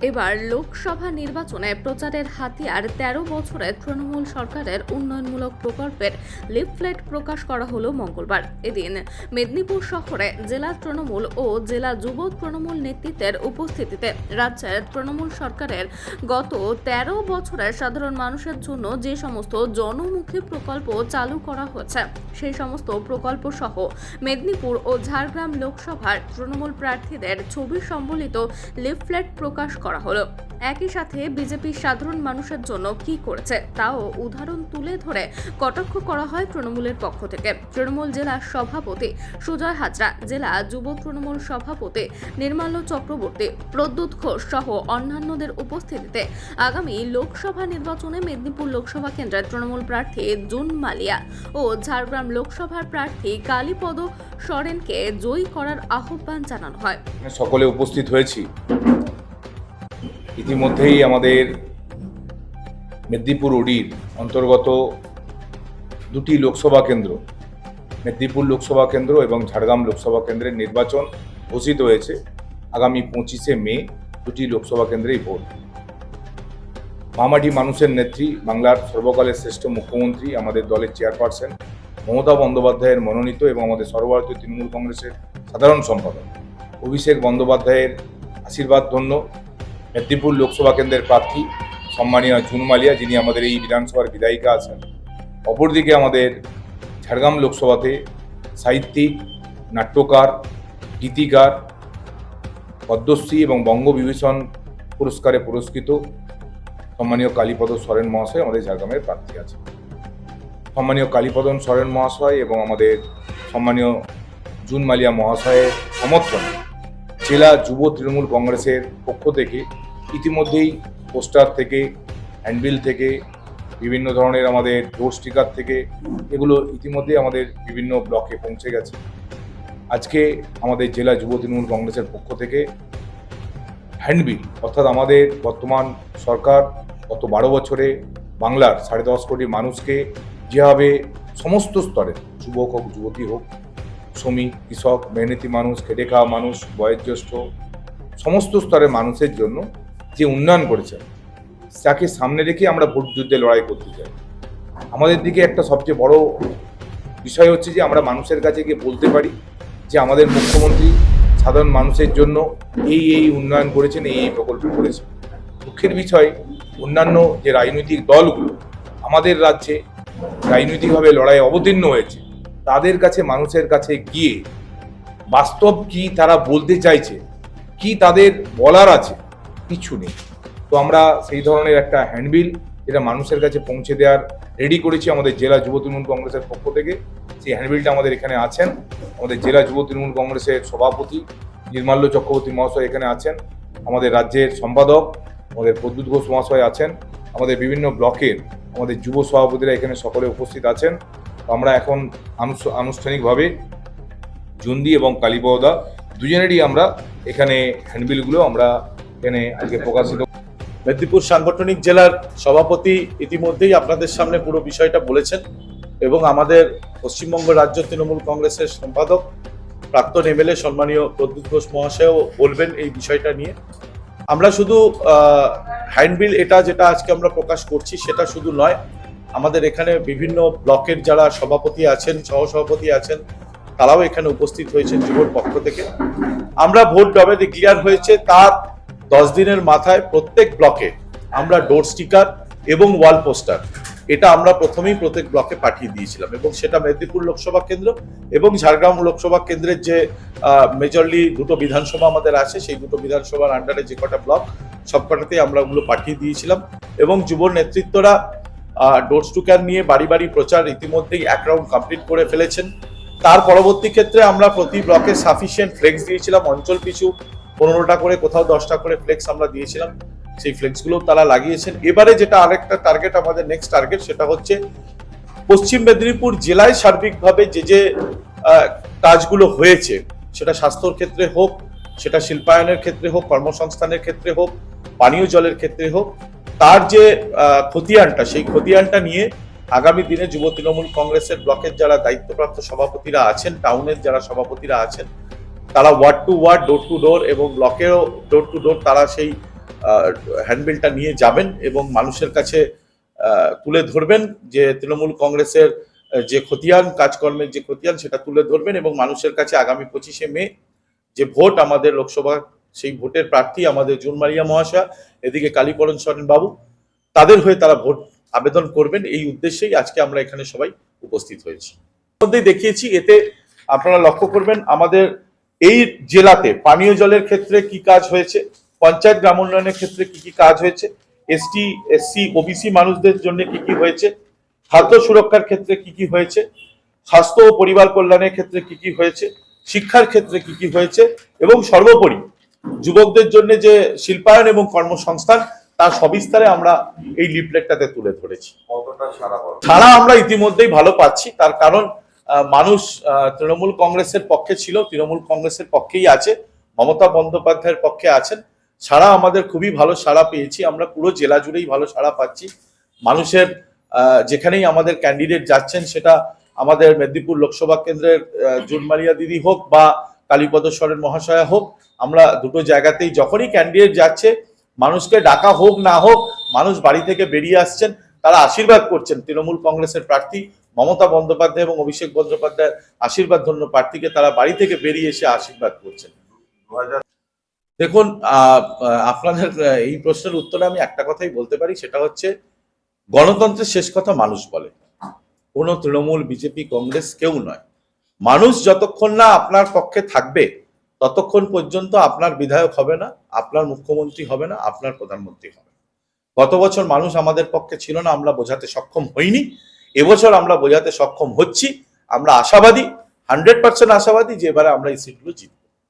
এবার লোকসভা নির্বাচনে প্রচারের হাতিয়ার তেরো বছরের তৃণমূল সরকারের উন্নয়নমূলক প্রকল্পের লিফলেট প্রকাশ করা হলো মঙ্গলবার। এদিন মেদিনীপুর শহরে জেলা তৃণমূল ও জেলা যুব তৃণমূল নেতৃত্বের উপস্থিতিতে রাজ্যের তৃণমূল সরকারের গত তেরো বছরের সাধারণ মানুষের জন্য যে সমস্ত জনমুখী প্রকল্প চালু করা হয়েছে, সেই সমস্ত প্রকল্প সহ মেদিনীপুর ও ঝাড়গ্রাম লোকসভার তৃণমূল প্রার্থীদের ছবি সম্বলিত লিফলেট প্রকাশ করা হলো। একই সাথে বিজেপির সাধারণ মানুষের জন্য কি করেছে তাও উদাহরণ তুলে ধরে কটাক্ষ করা হয় তৃণমূলের পক্ষ থেকে। তৃণমূল জেলা সভাপতি সুজয় হাজরা, জেলা যুব তৃণমূল সভাপতি নির্মাল্য চক্রবর্তী, প্রদ্যুৎ ঘোষ সহ অন্যান্যদের উপস্থিতিতে আগামী লোকসভা নির্বাচনে মেদিনীপুর লোকসভা কেন্দ্রের তৃণমূল প্রার্থী জুন মালিয়া ও ঝাড়গ্রাম লোকসভার প্রার্থী কালীপদ সরেনকে জয়ী করার আহ্বান জানানো হয়। সকলে উপস্থিত হয়েছি। ইতিমধ্যেই আমাদের মেদিনীপুর ওডির অন্তর্গত দুটি লোকসভা কেন্দ্র, মেদিনীপুর লোকসভা কেন্দ্র এবং ঝাড়গ্রাম লোকসভা কেন্দ্রের নির্বাচন ঘোষিত হয়েছে। আগামী পঁচিশে মে দুটি লোকসভা কেন্দ্রেই ভোট। মামাটি মানুষের নেত্রী, বাংলার সর্বকালের শ্রেষ্ঠ মুখ্যমন্ত্রী, আমাদের দলের চেয়ারপারসন, মমতা বন্দ্যোপাধ্যায়ের মনোনীত এবং আমাদের সর্বভারতীয় তৃণমূল কংগ্রেসের সাধারণ সম্পাদক, অভিষেক বন্দ্যোপাধ্যায়ের আশীর্বাদ ধন্য মেদিনীপুর লোকসভা কেন্দ্রের প্রার্থী সম্মানীয় জুন মালিয়া, যিনি আমাদের এই বিধানসভার বিধায়িকা আছেন। অপরদিকে আমাদের ঝাড়গ্রাম লোকসভাতে সাহিত্যিক, নাট্যকার, গীতিকার, পদ্মশ্রী এবং বঙ্গবিভূষণ পুরস্কারে পুরস্কৃত সম্মানীয় কালীপদ সরেন মহাশয় আমাদের ঝাড়গ্রামের প্রার্থী আছে সম্মানীয় কালীপদন সরেন মহাশয় এবং আমাদের সম্মানীয় জুন মালিয়া মহাশয়ের সমর্থনে জেলা যুব তৃণমূল কংগ্রেসের পক্ষ থেকে ইতিমধ্যেই পোস্টার থেকে, হ্যান্ডবিল থেকে, বিভিন্ন ধরনের আমাদের ডোর স্টিকার থেকে এগুলো ইতিমধ্যেই আমাদের বিভিন্ন ব্লকে পৌঁছে গেছে। আজকে আমাদের জেলা যুব তৃণমূল কংগ্রেসের পক্ষ থেকে হ্যান্ডবিল, অর্থাৎ আমাদের বর্তমান সরকার গত বারো বছরে বাংলার সাড়ে দশ কোটি মানুষকে যেভাবে সমস্ত স্তরে যুবক হোক, যুবতী হোক শ্রমিক, কৃষক, মেহনতি মানুষ, খেটে খাওয়া মানুষ, বয়োজ্যেষ্ঠ, সমস্ত স্তরের মানুষের জন্য যে উন্নয়ন করেছে, তাকে সামনে রেখে আমরা ভোট যুদ্ধে লড়াই করতে চাই। আমাদের দিকে একটা সবচেয়ে বড় বিষয় হচ্ছে যে আমরা মানুষের কাছে গিয়ে বলতে পারি যে আমাদের মুখ্যমন্ত্রী সাধারণ মানুষের জন্য এই এই উন্নয়ন করেছেন, এই এই প্রকল্প করেছেন। দুঃখের বিষয়, অন্যান্য যে রাজনৈতিক দলগুলো আমাদের রাজ্যে রাজনৈতিকভাবে লড়াই অবতীর্ণ হয়েছে তাদের কাছে, মানুষের কাছে গিয়ে বাস্তব কি তারা বলতে চাইছে, কি তাদের বলার আছে, কিছু নেই। তো আমরা সেই ধরনের একটা হ্যান্ডবিল যেটা মানুষের কাছে পৌঁছে দেওয়ার রেডি করেছি আমাদের জেলা যুব তৃণমূল কংগ্রেসের পক্ষ থেকে। সেই হ্যান্ডবিলটা আমাদের এখানে আছেন। আমাদের জেলা যুব তৃণমূল কংগ্রেসের সভাপতি নির্মাল্য চক্রবর্তী মহাশয় এখানে আছেন। আমাদের রাজ্যের সম্পাদক, আমাদের প্রদ্যুৎ ঘোষ মহাশয় আছেন। আমাদের বিভিন্ন ব্লকের আমাদের যুব সভাপতিরা এখানে সকলে উপস্থিত আছেন। আমরা এখন আনুষ- আনুষ্ঠানিকভাবে জুন্দি এবং কালীপদা দুজনেরই আমরা এখানে হ্যান্ডবিলগুলো আমরা এখানে আজকে প্রকাশিত মেদিনীপুর সাংগঠনিক জেলার সভাপতি ইতিমধ্যেই আপনাদের সামনে পুরো বিষয়টা বলেছেন এবং আমাদের পশ্চিমবঙ্গ রাজ্য তৃণমূল কংগ্রেসের সম্পাদক, প্রাক্তন এমএলএ সম্মানীয় প্রদ্যুৎ ঘোষ মহাশয়ও বলবেন এই বিষয়টা নিয়ে। আমরা শুধু হ্যান্ডবিল এটা যেটা আজকে আমরা প্রকাশ করছি সেটা শুধু নয় আমাদের এখানে বিভিন্ন ব্লকের যারা সভাপতি আছেন, সহসভাপতি আছেন, তারাও এখানে উপস্থিত হয়েছেন যুবর পক্ষ থেকে। আমরা ভোট ডবে ক্লিয়ার হয়েছে তার দশ দিনের মাথায় প্রত্যেক ব্লকে আমরা ডোর স্টিকার এবং ওয়াল পোস্টার এটা আমরা প্রথমেই প্রত্যেক ব্লকে পাঠিয়ে দিয়েছিলাম এবং সেটা মেদিনীপুর লোকসভা কেন্দ্র এবং ঝাড়গ্রাম লোকসভা কেন্দ্রের যে মেজরলি দুটো বিধানসভা আমাদের আছে, সেই দুটো বিধানসভার আন্ডারে যে কটা ব্লক সবকটাতেই আমরা ওগুলো পাঠিয়ে দিয়েছিলাম এবং যুব নেতৃত্বরা ডোর স্টিকার নিয়ে বাড়ি বাড়ি প্রচার ইতিমধ্যেই এক রাউন্ড কমপ্লিট করে ফেলেছেন। তার পরবর্তী ক্ষেত্রে আমরা প্রতি ব্লকে সাফিসিয়েন্ট ফ্লেক্স দিয়েছিলাম। অঞ্চল পিছু পনেরোটা করে, কোথাও দশটা করে ফ্লেক্স আমরা দিয়েছিলাম। সেই ফ্লেক্সগুলো তারা লাগিয়েছেন। এবারে যেটা আরেকটা টার্গেট আমাদের নেক্সট টার্গেট সেটা হচ্ছে পশ্চিম মেদিনীপুর জেলায় সার্বিকভাবে যে যে কাজগুলো হয়েছে, সেটা স্বাস্থ্যর ক্ষেত্রে হোক, সেটা শিল্পায়নের ক্ষেত্রে হোক, কর্মসংস্থানের ক্ষেত্রে হোক, পানীয় জলের ক্ষেত্রে হোক তার যে খতিয়ানটা, সেই খতিয়ানটা নিয়ে আগামী দিনে যুব তৃণমূল কংগ্রেসের ব্লকের যারা দায়িত্বপ্রাপ্ত সভাপতিরা আছেন, টাউনের যারা সভাপতিরা আছেন, তারা ward to ward door to door এবং ব্লকেও ডোর টু ডোর তারা সেই হ্যান্ডবিলটা নিয়ে যাবেন এবং মানুষের কাছে তুলে ধরবেন যে তৃণমূল কংগ্রেসের যে খতিয়ান, কাজকর্মের যে খতিয়ান সেটা তুলে ধরবেন এবং মানুষের কাছে আগামী পঁচিশে মে যে ভোট আমাদের লোকসভা সেই ভোটের প্রার্থী আমাদের জুনমারিয়া মহাশয়া, এদিকে কালীকরণ সরেন বাবু, তাদের হয়ে তারা ভোট আবেদন করবেন। এই উদ্দেশ্যেই আজকে আমরা এখানে সবাই উপস্থিত হয়েছি। মধ্যেই দেখিয়েছি, এতে আপনারা লক্ষ্য করবেন, আমাদের এই জেলাতে পানীয় জলের ক্ষেত্রে কি কাজ হয়েছে, পঞ্চায়েত গ্রাম উন্নয়নের ক্ষেত্রে কি কি কাজ হয়েছে, এসটি, এসসি, ওবিসি মানুষদের জন্য কি কি হয়েছে, খাদ্য সুরক্ষার ক্ষেত্রে কি কি হয়েছে, স্বাস্থ্য ও পরিবার কল্যাণের ক্ষেত্রে কি কি হয়েছে, শিক্ষার ক্ষেত্রে কি কি হয়েছে এবং সর্বোপরি যুবকদের জন্য যে শিল্পায়ন এবং কর্মসংস্থান তার সবিস্তারে আমরা এই লিফলেটটাতে তুলে ধরেছি। ছাড়া আমরা ইতিমধ্যেই ভালো পাচ্ছি। তার কারণ মানুষ তৃণমূল কংগ্রেসের পক্ষে ছিল তৃণমূল কংগ্রেসের পক্ষেই আছে মমতা বন্দ্যোপাধ্যায়ের পক্ষে আছেন। সারা আমাদের খুবই ভালো সাড়া পেয়েছি আমরা পুরো জেলা জুড়েই ভালো সাড়া পাচ্ছি। মানুষের আহ, যেখানেই আমাদের ক্যান্ডিডেট যাচ্ছেন সেটা আমাদের মেদিনীপুর লোকসভা কেন্দ্রের জুনমারিয়া দিদি হোক বা কালীপদ মহাশয়া হোক, আমরা দুটো জায়গাতেই যখনই ক্যান্ডিডেট যাচ্ছে, মানুষকে ডাকা হোক না হোক, মানুষ বাড়ি থেকে বেরিয়ে আসছেন, তারা আশীর্বাদ করছেন। তৃণমূল কংগ্রেসের প্রার্থী মমতা বন্দ্যোপাধ্যায় এবং অভিষেক বন্দ্যোপাধ্যায়ের আশীর্বাদ ধন্য প্রার্থীকে তারা বাড়ি থেকে বেরিয়ে এসে আশীর্বাদ করছেন। দেখুন আপনাদের এই প্রশ্নের উত্তরে আমি একটা কথাই বলতে পারি, সেটা হচ্ছে গণতন্ত্রের শেষ কথা মানুষ বলে। কোনো তৃণমূল, বিজেপি, কংগ্রেস কেউ নয়। মানুষ যতক্ষণ না আপনার পক্ষে থাকবে, ততক্ষণ পর্যন্ত আপনার বিধায়ক হবে না, আপনার মুখ্যমন্ত্রী হবে না, আপনার প্রধানমন্ত্রী হবে। গত বছর মানুষ আমাদের পক্ষে ছিল না, আমরা বোঝাতে সক্ষম হইনি এবছর আমরা বোঝাতে সক্ষম হচ্ছি, আমরা আশাবাদী, হান্ড্রেড পার্সেন্ট আশাবাদী যে এবারে আমরা এই সিটগুলো জিতব